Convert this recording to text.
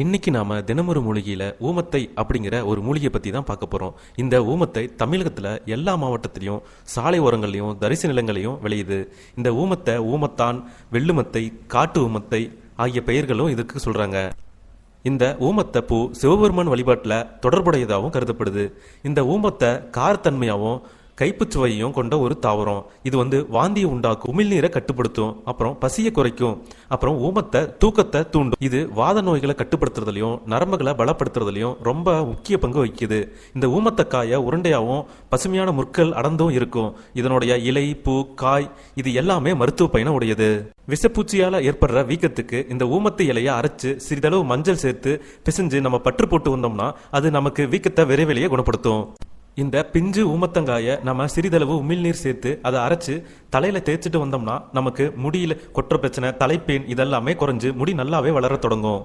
இன்னைக்கு நாம தினமொரு மூலிகையில ஊமத்தை அப்படிங்கிற ஒரு மூலிகை பத்தி தான் பார்க்க போறோம். இந்த ஊமத்தை தமிழகத்துல எல்லா மாவட்டத்திலையும் சாலை ஓரங்கள்லையும் தரிசு நிலங்களையும் விளையுது. இந்த ஊமத்தை ஊமத்தான் வெள்ளுமத்தை காட்டு ஊமத்தை ஆகிய பெயர்களும் இதுக்கு சொல்றாங்க. இந்த ஊமத்தை பூ சிவபெருமான் வழிபாட்டில் தொடர்புடையதாகவும் கருதப்படுது. இந்த ஊமத்தை காரத்தன்மையாகவும் கைப்புச் சுவையும் கொண்ட ஒரு தாவரம். இது வந்து வாந்தியை உண்டாக்கும் உமிழ்நீரை கட்டுப்படுத்தும் அப்புறம் பசியை குறைக்கும் அப்புறம் ஊமத்தை தூக்கத்தை தூண்டும். இது வாத நோய்களை கட்டுப்படுத்துறதுலையும் நரம்புகளை பலப்படுத்துறதுலையும் ரொம்ப முக்கிய பங்கு வகிக்குது. இந்த ஊமத்தக்காயை உருண்டையாகவும் பசுமையான முற்கள் அடர்ந்தும் இருக்கும். இதனுடைய இலை பூ காய் இது எல்லாமே மருத்துவ பயணம் உடையது. விஷப்பூச்சியால ஏற்படுற வீக்கத்துக்கு இந்த ஊமத்து இலையை அரைச்சு சிறிதளவு மஞ்சள் சேர்த்து பிசைஞ்சு நம்ம பற்று போட்டு வந்தோம்னா அது நமக்கு வீக்கத்தை விரைவிலேயே குணப்படுத்தும். இந்த பிஞ்சு ஊமத்தங்காயை நம்ம சிறிதளவு உமிழ்நீர் சேர்த்து அதை அரைச்சு தலையில தேய்ச்சிட்டு வந்தோம்னா நமக்கு முடியில கொற்ற பிரச்சனை தலைப்பேன் இதெல்லாமே குறைஞ்சு முடி நல்லாவே வளர தொடங்கும்.